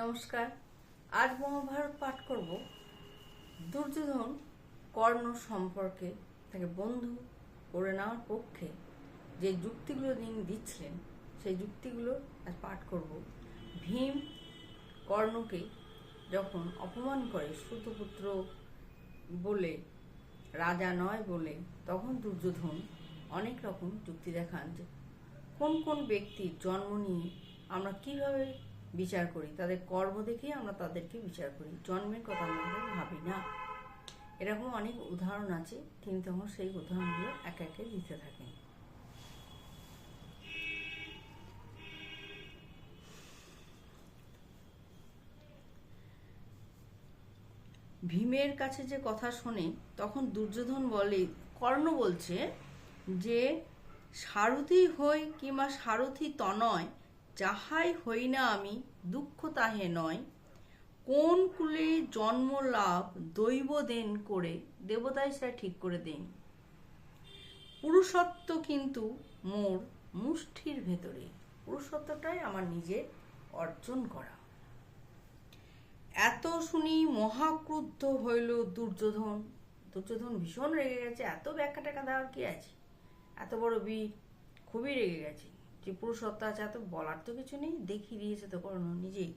নমস্কার। আজ মহাভারত পাঠ করব দুর্যোধন কর্ণ সম্পর্কে তাকে বন্ধু করে নেওয়ার পক্ষে যে যুক্তিগুলো তিনি দিচ্ছিলেন, সেই যুক্তিগুলো আজ পাঠ করব। ভীম কর্ণকে যখন অপমান করে সুতপুত্র বলে, রাজা নয় বলে, তখন দুর্যোধন অনেক রকম যুক্তি দেখান যে কোন কোন ব্যক্তির জন্ম নিয়ে আমরা কীভাবে বিচার করি, তাদের কর্ম দেখেই আমরা তাদেরকে বিচার করি। জন্মের কথা আমরা ভাবি না। এরকম অনেক উদাহরণ আছে তিনি তখন সেই উদাহরণগুলো এক একে দিতে থাকেন ভীমের কাছে যে কথা শোনে, তখন দুর্যোধন বলে, কর্ণ বলছে যে, সারথি হই কিংবা সারথি তনয় যাহাই হই না আমি, দুঃখ তাহে নয়। কোন কুলে জন্ম লাভ দৈব দেন করে, দেবতাই সেটা ঠিক করে দেন। পুরুষত্ব কিন্তু মোর মুষ্টির ভেতরে। পুরুষত্বটাই আমার নিজে অর্জন করা। এত শুনি মহাক্রুদ্ধ হইল দুর্যোধন। দুর্যোধন ভীষণ রেগে গেছে। এত ব্যাখ্যা টাকা দেওয়ার কি আছে? এত বড় বীর, খুবই রেগে গেছে। যে পুরুষত্ব আছে, এত বলার তো কিছু নেই, দেখিয়ে দিয়েছে তো কর্ণ নিজেই।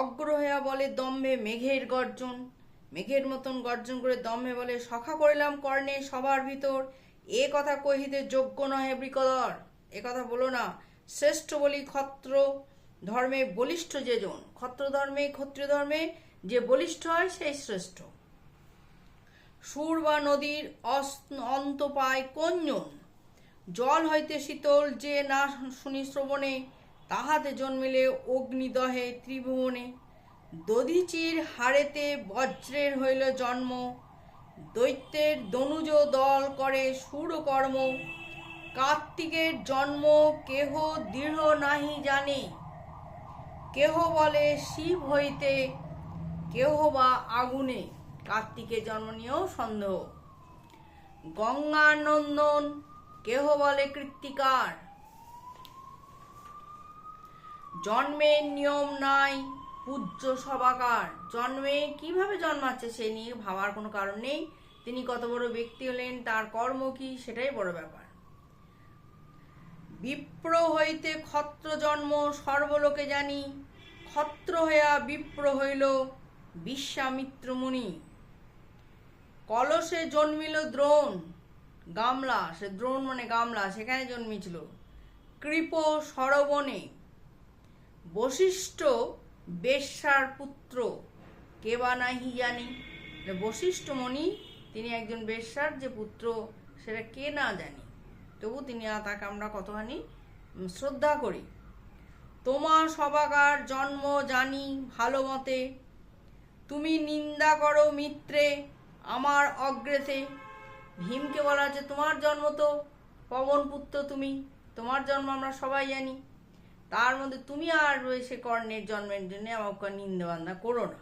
অগ্র হইয়া বলে, দম্ভে মেঘের গর্জন। মেঘের মতন গর্জন করে দম্ভে বলে, সখা করিলাম কর্ণে সবার ভিতর। এ কথা কহিতে যোগ্য নহে বৃকদর এ কথা বলো না, শ্রেষ্ঠ বলি ক্ষত্র ধর্মে বলিষ্ঠ যেজন ক্ষত্র ধর্মে, ক্ষত্রিয় ধর্মে যে বলিষ্ঠ হয়, সেই শ্রেষ্ঠ। সুর বা নদীর অন্ত পায় কোনজন জল হইতে শীতল যে না শুনি শ্রবণে, তাহাতে জন্মিলে অগ্নিদহে ত্রিভুবনে। দধিচির হাড়েতে বজ্রের হইল জন্ম, দৈত্যের দনুজ দল করে সুরকর্ম কার্তিকের জন্ম কেহ দৃঢ় নাহি জানে, কেহ বলে শিব হইতে, কেহ বা আগুনে। কার্তিকের জন্ম নিয়েও সন্দেহ। গঙ্গানন্দন কেহ বলে কৃত্তিকার? জন্মের নিয়ম নাই, পূজ্য সবাকার জন্মে কীভাবে জন্মাচ্ছে সে নিয়ে ভাবার কোনো কারণ নেই। তিনি কত বড় ব্যক্তি হলেন, তার কর্ম কি, সেটাই বড় ব্যাপার। বিপ্র হইতে ক্ষত্র জন্ম সর্বলোকে জানি। ক্ষত্র হইয়া বিপ্র হইল বিশ্বামিত্র মুনি কলসে জন্মিল দ্রোণ। গামলা, সে দ্রোণ মানে গামলা, সেখানে জন্মেছিল। কৃপ সরবনে বশিষ্ঠ বেশ্যার পুত্র, কে বা নাহি জানি। বশিষ্ঠ মণি, তিনি একজন বেশ্যার যে পুত্র, সেটা কে না জানি। তবু তিনি তাকে আমরা কতখানি শ্রদ্ধা করি। তোমার সবাকার জন্ম জানি ভালো মতে। তুমি নিন্দা করো মিত্রে, আমার অগ্রেতে। ভীমকে বলা হচ্ছে তোমার জন্ম তো পবন পুত্র তুমি, তোমার জন্ম আমরা সবাই জানি। তার মধ্যে তুমি আর রয়েছে কর্ণের জন্মের জন্য আমাকে নিন্দা বান্দা করো না।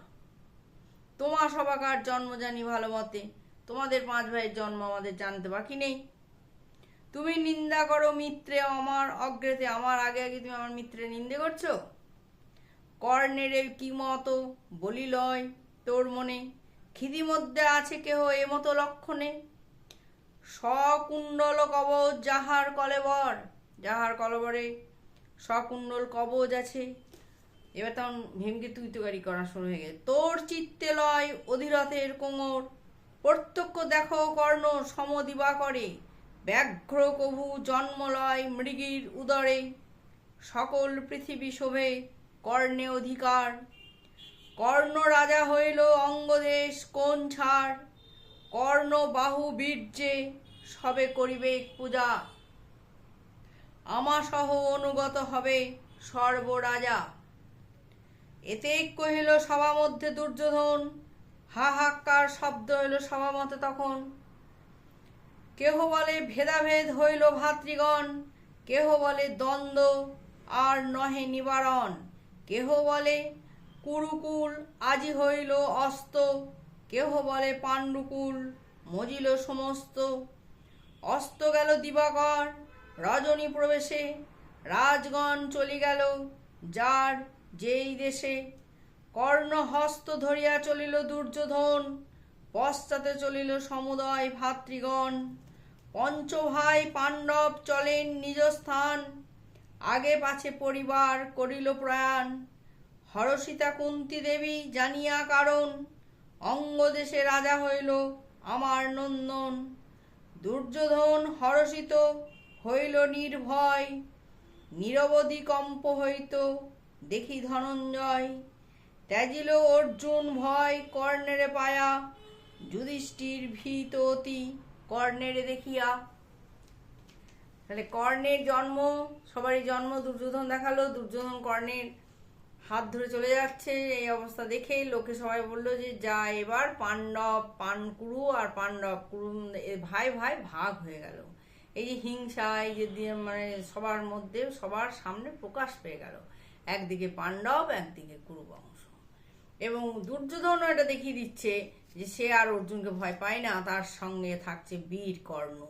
তোমার সবাকার জন্ম জানি ভালো মতে, তোমাদের পাঁচ ভাইয়ের জন্ম আমাদের জানতে বাকি নেই। তুমি নিন্দা করো মিত্রে আমার অগ্রেতে, আমার আগে আগে তুমি আমার মিত্রে নিন্দে করছ? কর্ণের কি মতো বলি লয় তোর মনে? খিদি মধ্যে আছে কেহ এ মতো লক্ষণে? সকুণ্ডল কবচ যাহার কলেবর যাহার কলবরে সকুণ্ডল কবচ আছে। এবার তখন ভীমকে তুই তুকারি করা শুরু হয়ে গেছে। তোর চিত্তে লয় অধীরথের কোমর, প্রত্যক্ষ দেখো কর্ণ সমদিবা করে। ব্যাঘ্র কভু জন্মলয় মৃগীর উদরে। সকল পৃথিবী শোভে কর্ণে অধিকার। কর্ণ রাজা হইল অঙ্গদেশ কোন ছাড়? কর্ণ বাহু বীর্যে সবে করিবে পূজা। আমা সহ অনুগত হবে সর্বরাজা। এতে কহিল, সভা মধ্যে দুর্যোধন, হাহাকার শব্দ হইল সভা মতে তখন। কেহ বলে ভেদাভেদ হইল ভাতৃগণ, কেহ বলে দ্বন্দ্ব আর নহে নিবারণ, কেহ বলে কুরুকুল আজি হইল অস্ত। কেহ বলে পাণ্ডুকুল, মজিল সমস্ত। অস্ত গেল দিবাকর, রজনী প্রবেশে। রাজগণ চলি গেল যার যেই দেশে। কর্ণ হস্ত ধরিয়া চলিল দুর্যোধন, পশ্চাতে চলিল সমুদয় ভাতৃগণ। পঞ্চভাই পাণ্ডব চলেন নিজ স্থান, আগে পাছে পরিবার করিল প্রয়াণ। হরসিতা কুন্তি দেবী জানিয়া কারণ অঙ্গদেশে রাজা হইল আমার নন্দন। দুর্যোধন হরষিত হইল নির্ভয়। নিরবধি কম্প হইত, দেখি ধনঞ্জয়। ত্যাজিল অর্জুন ভয় কর্ণেরে পায়া, যুধিষ্ঠির ভীত অতি কর্ণেরে দেখিয়া। তাহলে কর্ণের জন্ম, সবারই জন্ম, দুর্যোধন দেখাল, দুর্যোধন কর্ণের হাত ধরে চলে যাচ্ছে, এই অবস্থা দেখে লোকে সবাই বলল যে, যা এবার পাণ্ডব, পানকুরু আর পাণ্ডব। কুরু ভাই ভাই ভাগ হয়ে গেল। এই যে হিংসা, এই যে দিয়ে মানে সবার মধ্যে, সবার সামনে প্রকাশ পেয়ে গেল। একদিকে পাণ্ডব, একদিকে কুরু বংশ। এবং দুর্যোধনও এটা দেখিয়ে দিচ্ছে যে, সে আর অর্জুনকে ভয় পায় না, তার সঙ্গে থাকছে বীর কর্ণ।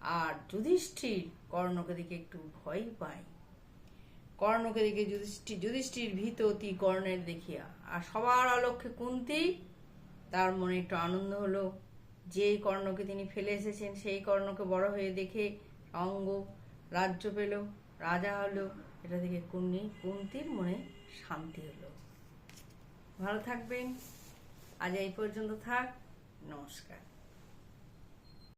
আর যুধিষ্ঠির কর্ণকে দেখে একটু ভয় পায়। কর্ণকে দেখে যুধিষ্ঠির যুধিষ্ঠির ভীত অতি কর্ণের দেখিয়া। আর সবার অলক্ষ্যে কুন্তি, তার মনে একটু আনন্দ হলো। যে কর্ণকে তিনি ফেলে এসেছেন, সেই কর্ণকে বড় হয়ে দেখে অঙ্গ রাজ্য পেল, রাজা হলো। এটা দেখে কুন্নি, কুন্তির মনে শান্তি হলো। ভালো থাকবেন। আজ এই পর্যন্ত থাক। নমস্কার।